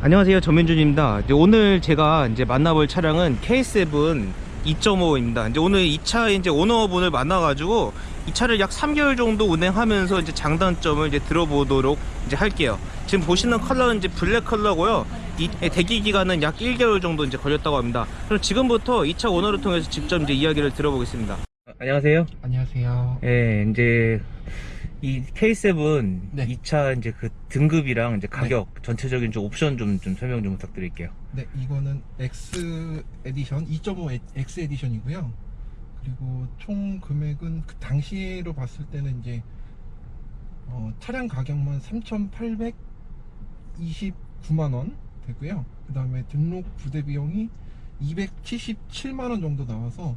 안녕하세요 전민준입니다. 이제 오늘 제가 이제 만나볼 차량은 K7 2.5입니다. 이제 오늘 이 차 이제 오너분을 만나가지고 이 차를 약 3개월 정도 운행하면서 이제 장단점을 이제 들어보도록 이제 할게요. 지금 보시는 컬러는 이제 블랙 컬러고요. 이 대기 기간은 약 1개월 정도 이제 걸렸다고 합니다. 그럼 지금부터 이 차 오너를 통해서 직접 이제 이야기를 들어보겠습니다. 안녕하세요. 안녕하세요. 예, 이제 이 K7 네. 이차 이제 그 등급이랑 이제 가격 전체적인 좀 옵션 좀, 좀 설명 좀 부탁드릴게요. 네, 이거는 X 에디션 2.5 X 에디션이고요. 그리고 총 금액은 그 당시로 봤을 때는 이제 어, 차량 가격만 3,829만 원 되고요. 그 다음에 등록 부대 비용이 277만 원 정도 나와서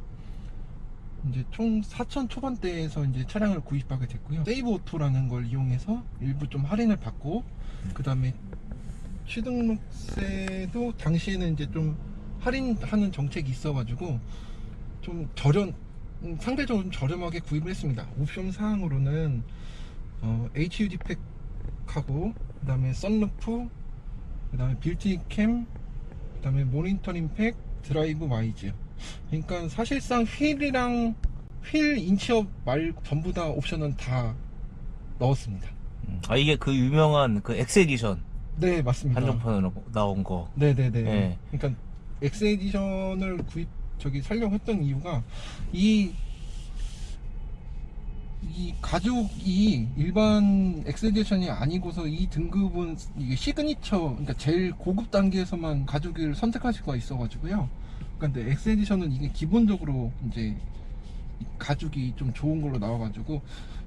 이제 총 4천 초반대에서 이제 차량을 구입하게 됐고요. 세이브 오토라는 걸 이용해서 일부 좀 할인을 받고 그 다음에 취등록세도 당시에는 이제 좀 할인하는 정책이 있어가지고 좀 저렴 음, 상대적으로 좀 저렴하게 구입을 했습니다. 옵션 사항으로는 어, HUD 팩하고 그 다음에 썬루프, 그 다음에 빌트인 캠, 그 다음에 모니터링 팩, 드라이브 와이즈. 그러니까 사실상 휠이랑 휠 인치업 말 전부 다 옵션은 다 넣었습니다. 아, 이게 그 유명한 그 X 에디션 네 맞습니다. 한정판으로 나온 거. 네네네. 네. 그러니까 X 에디션을 구입 저기 살려고 했던 이유가 이 이 가죽이 일반 X 에디션이 아니고서 이 등급은 이게 시그니처 그러니까 제일 고급 단계에서만 가죽을 선택할 수가 있어가지고요. 그러니까 근데 X 에디션은 이게 기본적으로 이제 이 가죽이 좀 좋은 걸로 나와가지고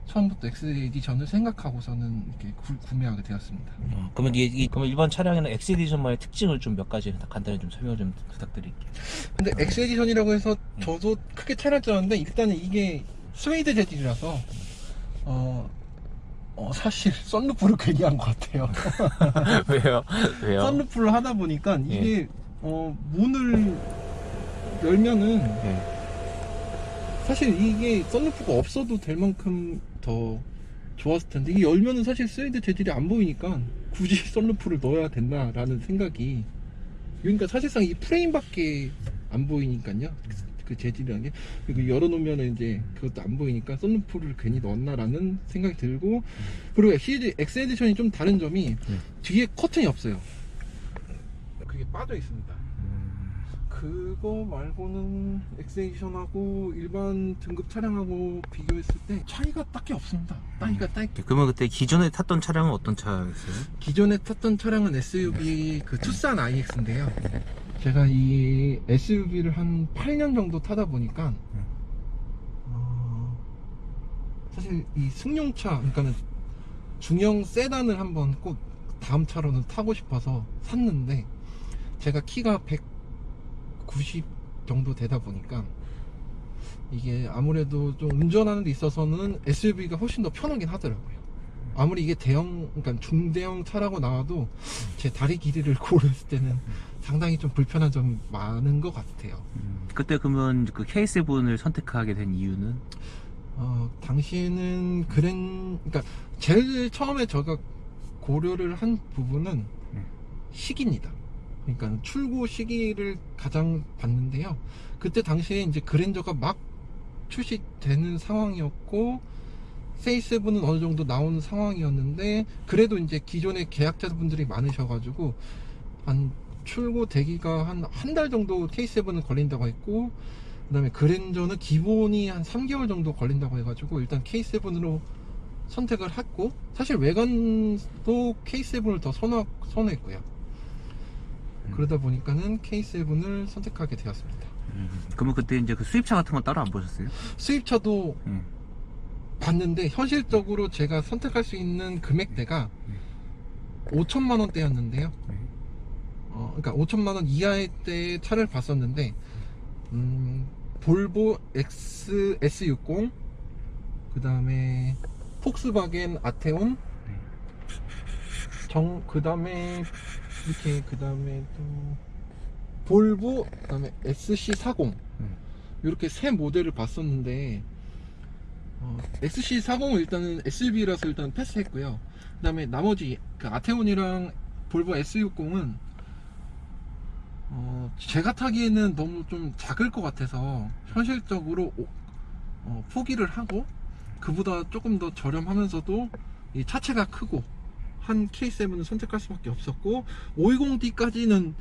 처음부터 X 에디션을 생각하고서는 이렇게 구, 구매하게 되었습니다. 어, 그러면 이게 이, 그러면 일반 차량에는 X 에디션만의 특징을 좀 몇 가지 간단히 좀 설명 좀 부탁드릴게요. 근데 X 에디션이라고 해서 저도 크게 차이날 줄 알았는데 일단은 이게 스웨이드 재질이라서 어, 어, 사실 썬루프를 괜히 한 것 같아요. 왜요? 왜요? 썬루프를 하다 보니까 예. 이게 어, 문을 열면은 네. 사실 이게 썬루프가 없어도 될 만큼 더 좋았을 텐데 이게 열면은 사실 스웨이드 재질이 안 보이니까 굳이 썬루프를 넣어야 된다라는 생각이 그러니까 사실상 이 프레임밖에 안 보이니까요. 그 재질이라는 게. 그리고 열어놓으면 이제 그것도 안 보이니까 썬루프를 괜히 넣었나라는 생각이 들고 그리고 X, X 에디션이 좀 다른 점이 뒤에 커튼이 없어요. 그게 빠져 있습니다 그거 말고는 엑세이션하고 일반 등급 차량하고 비교했을 때 차이가 딱히 없습니다. 차이가 딱 그러면 그때 기존에 탔던 차량은 어떤 차였어요? 기존에 탔던 차량은 SUV 그 투싼 IX인데요. 제가 이 SUV를 한 8년 정도 타다 보니까 어, 사실 이 승용차 그러니까는 중형 세단을 한번 꼭 다음 차로는 타고 싶어서 샀는데 제가 키가 190 정도 되다 보니까 이게 아무래도 좀 운전하는 데 있어서는 SUV가 훨씬 더 편하긴 하더라고요. 아무리 이게 대형, 그러니까 중대형 차라고 나와도 제 다리 길이를 고렸을 때는 상당히 좀 불편한 점이 많은 것 같아요. 그때 그러면 그 K7을 선택하게 된 이유는? 어, 당시에는 그랜, 그러니까 제일 처음에 제가 고려를 한 부분은 네. 시기입니다. 그러니까 출고 시기를 가장 봤는데요. 그때 당시에 이제 그랜저가 막 출시되는 상황이었고, 세이7은 어느 정도 나오는 상황이었는데, 그래도 이제 기존의 계약자분들이 많으셔가지고, 한 출고 대기가 한 한 달 정도 K7은 걸린다고 했고, 그 다음에 그랜저는 기본이 한 3개월 정도 걸린다고 해가지고 일단 K7으로 선택을 했고 사실 외관도 K7을 더 선호, 선호했고요 그러다 보니까는 K7을 선택하게 되었습니다. 그러면 그때 이제 그 수입차 같은 건 따로 안 보셨어요? 수입차도 음. 봤는데 현실적으로 제가 선택할 수 있는 금액대가 5천만 원대였는데요. 어, 그러니까 5천만 원 이하의 때 차를 봤었는데 음, 볼보 X S60 그 다음에 폭스바겐 아테온 정 그 다음에 이렇게 그 다음에 또 볼보 그 다음에 SC40 음. 이렇게 세 모델을 봤었는데 어, XC40은 일단은 SUV라서 일단 패스했고요 그 다음에 나머지 그 아테온이랑 볼보 S60은 어, 제가 타기에는 너무 좀 작을 것 같아서 현실적으로 오- 어, 포기를 하고 그보다 조금 더 저렴하면서도 이 차체가 크고 한 K7을 선택할 수밖에 없었고 520D까지는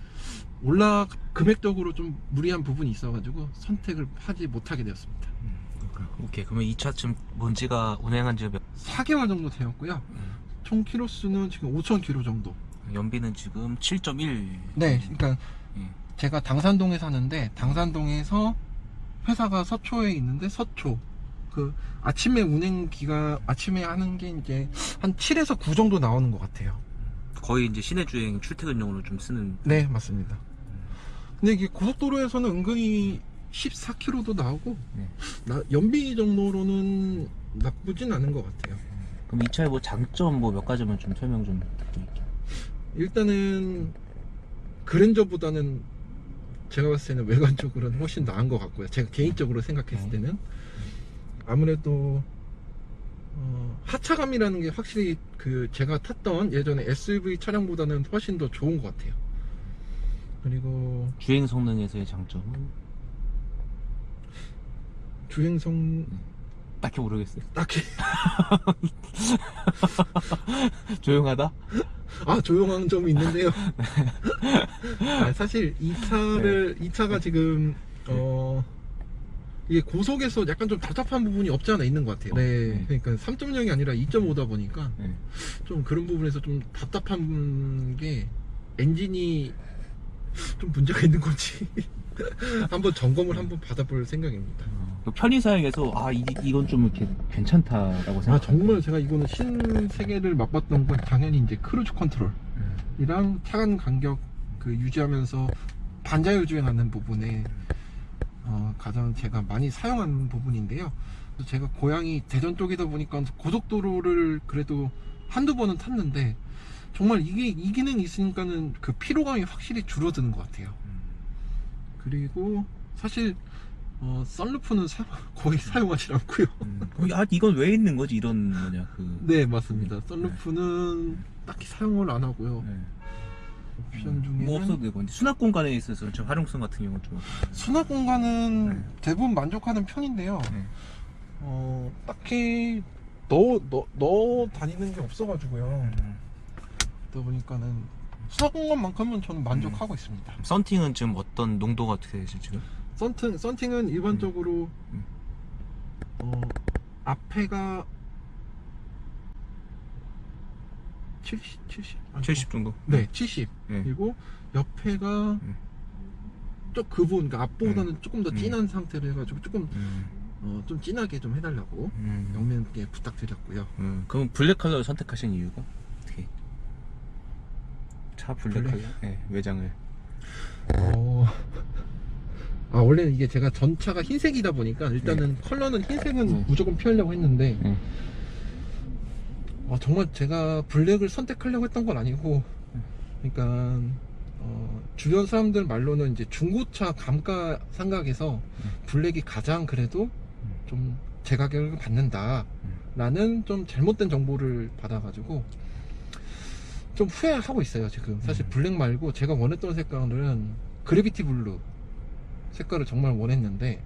올라 금액적으로 좀 무리한 부분이 있어가지고 선택을 하지 못하게 되었습니다. 오케이 그러면 2차쯤 뭔지가 운행한 지 몇... 4개월 정도 되었고요. 총 키로수는 지금 5,000km 정도. 연비는 지금 7.1 네, 그러니까 예. 제가 당산동에 사는데 당산동에서 회사가 서초에 있는데 서초 그 아침에 운행 기가 아침에 하는 게 이제 한 7에서 9 정도 나오는 것 같아요. 거의 이제 시내 주행 출퇴근용으로 좀 쓰는 네, 맞습니다. 근데 이게 고속도로에서는 은근히 14km도 나오고 네. 나- 연비 정도로는 나쁘진 않은 것 같아요. 그럼 이 차의 뭐 장점 뭐 몇 가지만 좀 설명 좀 부탁드릴게요 일단은 그랜저보다는 제가 봤을 때는 외관적으로는 훨씬 나은 것 같고요. 제가 개인적으로 생각했을 네. 때는 아무래도 어, 하차감이라는 게 확실히 그 제가 탔던 예전에 SUV 차량보다는 훨씬 더 좋은 것 같아요. 그리고 주행 성능에서의 장점은 주행성 딱히 모르겠어요 딱히 조용하다? 아 조용한 점이 있는데요. 아, 사실 이 차를 이 차가 지금 어 이게 고속에서 약간 좀 답답한 부분이 없지 않아 있는 것 같아요. 네, 네. 그러니까 3.0이 아니라 2.5다 보니까 네. 좀 그런 부분에서 좀 답답한 게 엔진이 좀 문제가 있는 건지 한번 점검을 한번 받아볼 생각입니다. 그 편의 사양에서 아 이, 이건 좀 이렇게 괜찮다라고 아 생각 정말 제가 이거는 신세계를 맛봤던 건 당연히 이제 크루즈 컨트롤. 이랑 차간 간격 그 유지하면서 반자율 주행하는 부분에 어, 가장 제가 많이 사용하는 부분인데요. 제가 고향이 대전 쪽이다 보니까 고속도로를 그래도 한두 번은 탔는데 정말 이게 이 기능이 있으니까는 그 피로감이 확실히 줄어드는 것 같아요. 그리고 사실 어, 썬루프는 사- 거의 사용하지 않고요. 아 이건 왜 있는 거지 이런 뭐냐 그 네 맞습니다. 썬루프는 딱히 사용을 안 하고요. 네. 옵션 중에는 뭐 없어도 되고 근데 수납 공간에 있어서 좀 활용성 같은 경우는 좀 수납 공간은 네. 대부분 만족하는 편인데요. 네. 어, 딱히 넣어, 다니는 게 없어가지고요. 그러다 보니까는 수납 공간만큼은 저는 만족하고 있습니다. 썬팅은 지금 어떤 농도가 어떻게 되죠 지금? 썬팅, 썬팅은 일반적으로 음. 어, 앞에가 70, 70? 아니고. 70 정도? 네, 70. 네. 그리고 옆에가 음. 좀 그분, 그러니까 앞보다는 조금 더 음. 진한 상태로 해가지고 조금 음. 어, 좀 진하게 좀 해달라고 음. 영면께 부탁드렸고요. 음. 그럼 블랙 컬러를 선택하신 이유가 어떻게? 차 블랙, 블랙? 컬러? 네, 외장을 어... 아 원래는 이게 제가 전차가 흰색이다 보니까 일단은 컬러는 흰색은 네. 무조건 피하려고 했는데 네. 어, 정말 제가 블랙을 선택하려고 했던 건 아니고 그러니까 어, 주변 사람들 말로는 이제 중고차 감가 상각에서 블랙이 가장 그래도 좀 제 가격을 받는다 라는 좀 잘못된 정보를 받아가지고 좀 후회하고 있어요 지금. 사실 음. 블랙 말고 제가 원했던 색깔은 그래비티 블루 색깔을 정말 원했는데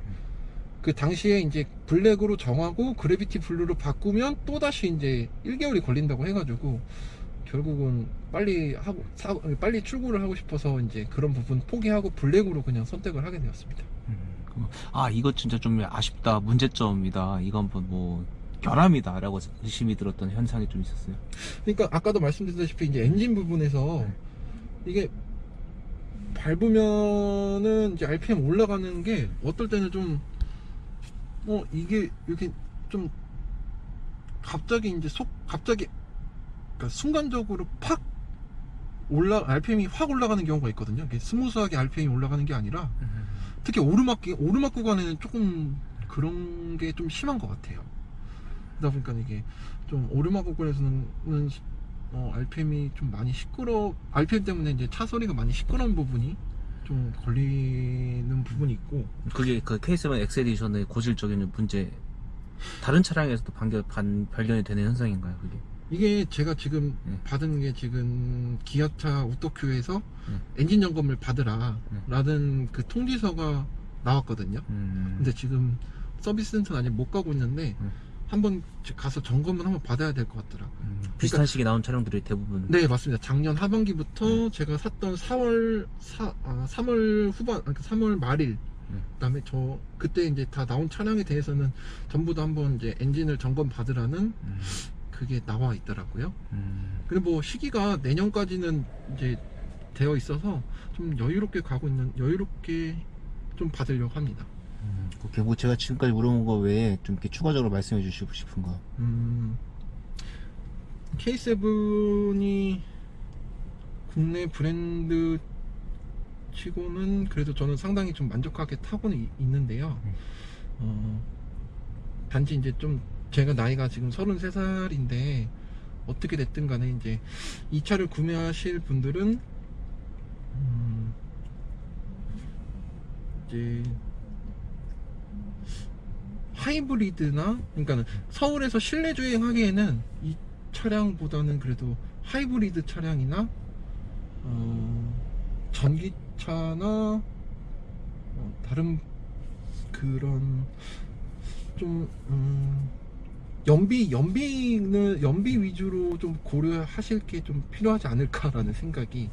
그 당시에 이제 블랙으로 정하고 그래비티 블루로 바꾸면 또 다시 이제 1개월이 걸린다고 해가지고 결국은 빨리 하고 사, 빨리 출고를 하고 싶어서 이제 그런 부분 포기하고 블랙으로 그냥 선택을 하게 되었습니다. 음. 아 이거 진짜 좀 아쉽다 문제점이다 이거 한번 뭐 결함이다라고 의심이 들었던 현상이 좀 있었어요 그러니까 아까도 말씀드렸다시피 이제 엔진 부분에서 네. 이게 밟으면은 이제 RPM 올라가는 게 어떨 때는 좀 어 이게 이렇게 좀 갑자기 이제 속 갑자기 그러니까 순간적으로 팍 올라 RPM이 확 올라가는 경우가 있거든요. 이게 스무스하게 RPM이 올라가는 게 아니라 특히 오르막 기- 오르막 구간에는 조금 그런 게 좀 심한 것 같아요. 그러다 보니까 이게 좀 오르막 구간에서는 어, RPM이 좀 많이 시끄러 RPM 때문에 이제 차 소리가 많이 시끄러운 부분이 좀 걸리는 부분이 있고 그게 그 K7 엑세디션의 고질적인 문제 다른 차량에서도 반겨, 반, 발견이 되는 현상인가요 그게? 이게 제가 지금 음. 받은 게 지금 기아차 우토큐에서 음. 엔진 점검을 받으라 음. 라는 그 통지서가 나왔거든요. 음. 근데 지금 서비스 센터는 아직 못 가고 있는데 음. 한번 가서 점검을 한번 받아야 될것 같더라. 음, 비슷한 시기에 나온 차량들이 대부분 네 맞습니다. 작년 하반기부터 음. 제가 샀던 4월 사, 아, 3월 후반 그러니까 3월 말일 음. 그다음에 저 그때 이제 다 나온 차량에 대해서는 전부 다 한번 이제 엔진을 점검 받으라는 음. 그게 나와 있더라고요. 음, 근데 뭐 시기가 내년까지는 이제 되어 있어서 좀 여유롭게 가고 있는 여유롭게 좀 받으려고 합니다. 음. 뭐 제가 지금까지 물어본 거 외에 좀 이렇게 추가적으로 말씀해 주시고 싶은 거. 음, K7이 국내 브랜드 치고는 그래도 저는 상당히 좀 만족하게 타고는 이- 있는데요. 음. 어, 단지 이제 좀 제가 나이가 지금 33살인데 어떻게 됐든 간에 이제 이 차를 구매하실 분들은 음, 이제 하이브리드나 그러니까 서울에서 실내 주행하기에는 이 차량보다는 그래도 하이브리드 차량이나 어, 전기차나 어, 다른 그런 좀 음, 연비 연비는 연비 위주로 좀 고려하실 게 좀 필요하지 않을까라는 생각이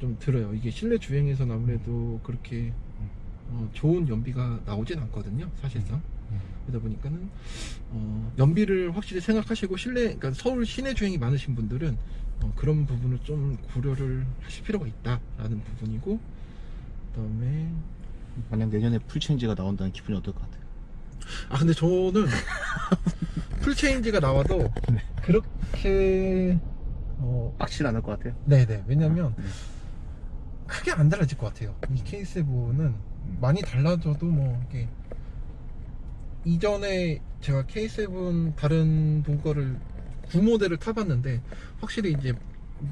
좀 들어요. 이게 실내 주행에서는 아무래도 그렇게 어, 좋은 연비가 나오진 않거든요, 사실상. 음. 그러다 보니까는 어, 연비를 확실히 생각하시고 실내, 그러니까 서울 시내 주행이 많으신 분들은 어, 그런 부분을 좀 고려를 하실 필요가 있다라는 부분이고, 그다음에 만약 내년에 풀체인지가 나온다는 기분이 어떨 것 같아요? 아 근데 저는 풀체인지가 나와도 네. 그렇게 어, 빡치지 않을 것 같아요. 네네 왜냐면 네. 크게 안 달라질 것 같아요. 이 K7은 많이 달라져도 뭐 이게 이전에 제가 K7 다른 분 거를 9 모델을 타봤는데 확실히 이제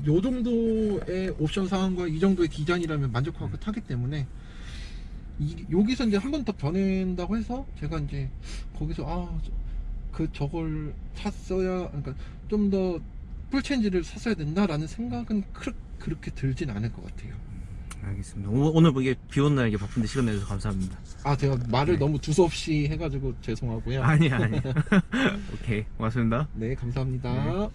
요 정도의 옵션 사항과 이 정도의 디자인이라면 만족하고 타기 때문에 이, 여기서 이제 한 번 더 변한다고 해서 제가 이제 거기서 아 그 저걸 샀어야 그러니까 좀 더 풀체인지를 샀어야 된다라는 생각은 그, 그렇게 들진 않을 것 같아요. 알겠습니다. 오, 오늘 뭐 이게 비 오는 날 이게 바쁜데 시간 내주셔서 감사합니다. 아 제가 말을 네. 너무 두서없이 해가지고 죄송하고요. 아니 아니. 오케이 고맙습니다. 네 감사합니다.